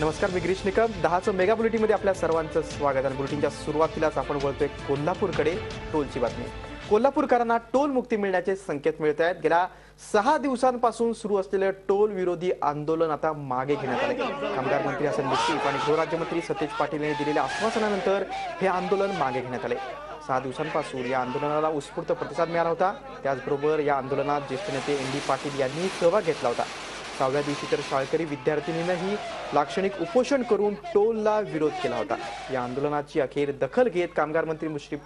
नमस्कार मी गिरीश निकम. दहाचं मेगा बुलेटिनमध्ये आपल्या सर्वांचं स्वागत. आणि बुलेटिनच्या सुरुवातीलाच आपण बोलतोय कोल्हापूरकडे टोलची बातमी. कोल्हापूरकरांना टोल मुक्ती मिळण्याचे संकेत मिळत आहेत. गेल्या सहा दिवसांपासून सुरू असलेलं टोल विरोधी आंदोलन आता मागे घेण्यात आले कामगार मंत्री हसन मुश्रीफ आणि गृहराज्यमंत्री सतेज पाटील यांनी दिलेल्या आश्वासनानंतर हे आंदोलन मागे घेण्यात आले सहा दिवसांपासून या आंदोलनाला उत्स्फूर्त प्रतिसाद मिळाला होता. त्याचबरोबर या आंदोलनात ज्येष्ठ नेते एन डी पाटील यांनी सहभाग घेतला होता. सहाव्या दिवशी तर शाळकरी विद्यार्थिनींनीही लाक्षणिक उपोषण करून टोलला विरोध केला होता. या आंदोलनाची अखेर दखल घेत कामगार मंत्री मुश्रीफ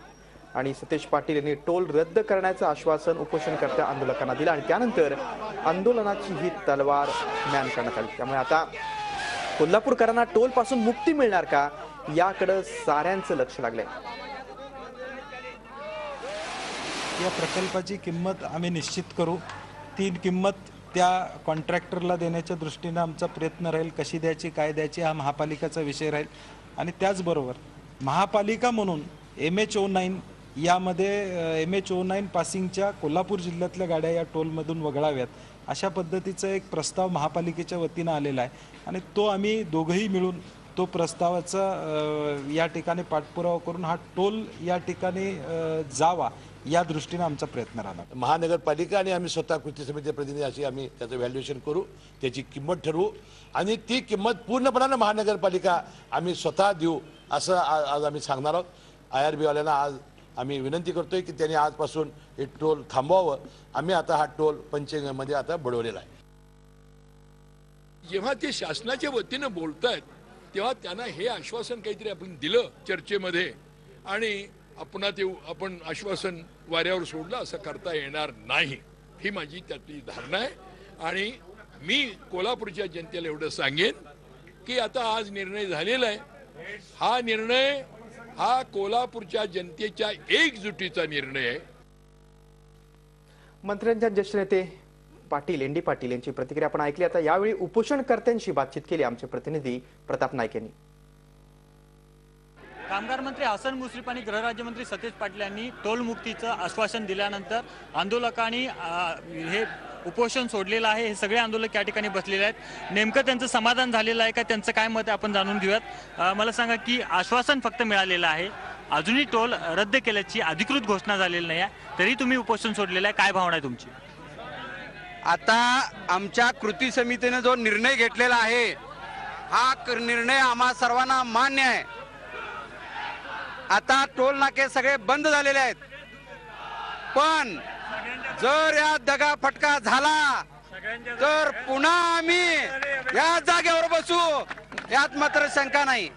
आणि सतेज पाटील यांनी टोल रद्द करण्याचं आश्वासन उपोषणकर्त्या आंदोलकांना दिलं आणि त्यानंतर आंदोलनाची ही तलवार ज्ञान करण्यात आली. त्यामुळे आता कोल्हापूरकरांना टोलपासून मुक्ती मिळणार का याकडं साऱ्यांचं लक्ष लागलंय. या प्रकल्पाची किंमत आम्ही निश्चित करू. ती किंमत त्या कॉन्ट्रॅक्टरला देण्याच्या दृष्टीनं आमचा प्रयत्न राहील कशी द्यायची काय द्यायची हा महापालिकेचा विषय राहील. आणि त्याचबरोबर महापालिका म्हणून एम एच ओ नाईन यामध्ये एम एच ओ नाईन पासिंगच्या कोल्हापूर जिल्ह्यातल्या गाड्या या टोलमधून वगळाव्यात. अशा पद्धतीचा एक प्रस्ताव महापालिकेच्या वतीनं आलेला आहे. आणि तो आम्ही दोघंही मिळून तो प्रस्तावाचा या ठिकाणी पाठपुरावा करून हा टोल या ठिकाणी जावा या दृष्टीने आमचा प्रयत्न राहणार. महानगरपालिका आणि आम्ही स्वतः कृती समिती प्रतिनिधी अशी आम्ही त्याचं व्हॅल्युएशन करू त्याची किंमत ठरवू. आणि ती किंमत पूर्णपणानं महानगरपालिका आम्ही स्वतः देऊ असं आज आम्ही सांगणार आहोत. आय आर बीवाल्यांना आज आम्ही विनंती करतोय की त्यांनी आजपासून हे टोल थांबवावं. आम्ही आता हा टोल पंचगंगेमध्ये आता बुडवलेला आहे. जेव्हा ते शासनाच्या वतीनं बोलतायत तेव्हा त्यांना हे आश्वासन काहीतरी आपण दिलं चर्चेमध्ये. आणि आपण ते आपण आश्वासन वाऱ्यावर सोडलं असं करता येणार नाही. ही माझी त्यातली धारणा आहे. आणि मी कोल्हापूरच्या जनतेला एवढं सांगेन की आता आज निर्णय झालेला आहे. हा निर्णय हा कोल्हापूरच्या जनतेच्या एकजुटीचा निर्णय आहे. मंत्र्यांच्या ज्येष्ठ नेते पाटील एन डी पाटील यांची प्रतिक्रिया आपण ऐकली. आता यावेळी उपोषणकर्त्यांशी बातचीत केली आमचे प्रतिनिधी प्रताप नाईक यांनी. कामगार मंत्री हसन मुश्रीफ आणि गृहराज्यमंत्री सतेज पाटील यांनी टोलमुक्तीचं आश्वासन दिल्यानंतर आंदोलकांनी हे उपोषण सोडलेलं आहे. हे सगळे आंदोलक या ठिकाणी बसलेले आहेत. नेमकं त्यांचं समाधान झालेलं आहे का? त्यांचं काय मत आहे? आपण जाणून घेऊयात. मला सांगा की आश्वासन फक्त मिळालेलं आहे. अजूनही टोल रद्द केल्याची अधिकृत घोषणा झालेली नाही आहे. तरी तुम्ही उपोषण सोडलेलं आहे. काय भावना आहे तुमची? आता आमच्या कृती समितीने जो निर्णय घेतलेला आहे हा निर्णय आम्हा सर्वांना मान्य आहे. आता टोल नाके सगळे बंद झालेले आहेत. पण जर या दगा फटका झाला तर पुन्हा आम्ही या जागेवर बसू यात मात्र शंका नाही.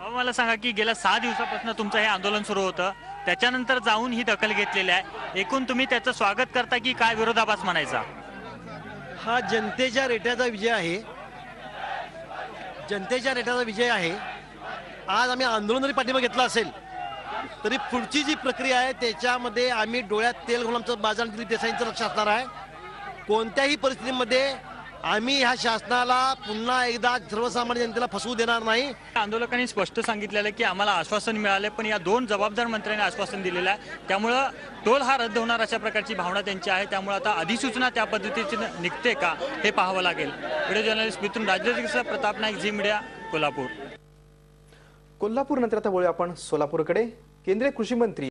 मला सांगा की गेल्या सहा दिवसापासून तुमचं हे आंदोलन सुरू होतं त्याच्यानंतर जाऊन ही दखल घेतलेली आहे. एकूण तुम्ही त्याचं स्वागत करता की काय विरोधाभास म्हणायचा? हा जनतेच्या रेट्याचा विजय आहे. जनतेच्या रेट्याचा विजय आहे. आज आम्ही आंदोलन जरी पाठिंबा घेतला असेल तरी पुढची जी प्रक्रिया आहे त्याच्यामध्ये आम्ही डोळ्यात तेल घालून आमचं बाजार दिलीप देसाईंचं लक्ष असणार आहे. कोणत्याही परिस्थितीमध्ये आम्ही ह्या शासनाला पुन्हा एकदा सर्वसामान्य जनतेला फसवू देणार नाही. आंदोलकांनी स्पष्ट सांगितलेलं आहे की आम्हाला आश्वासन मिळालं पण या दोन जबाबदार मंत्र्यांनी आश्वासन दिलेलं आहे. त्यामुळं टोल हा रद्द होणार अशा प्रकारची भावना त्यांची आहे. त्यामुळे आता अधिसूचना त्या पद्धतीची निघते का हे पाहावं लागेल. व्हिडिओ जर्नलिस्ट मिथून राजकीय प्रताप नाईक झी मीडिया कोल्हापूर. कोल्हापूर नंतर आता वळूया आपण सोलापूरकडे. केंद्रीय कृषी मंत्री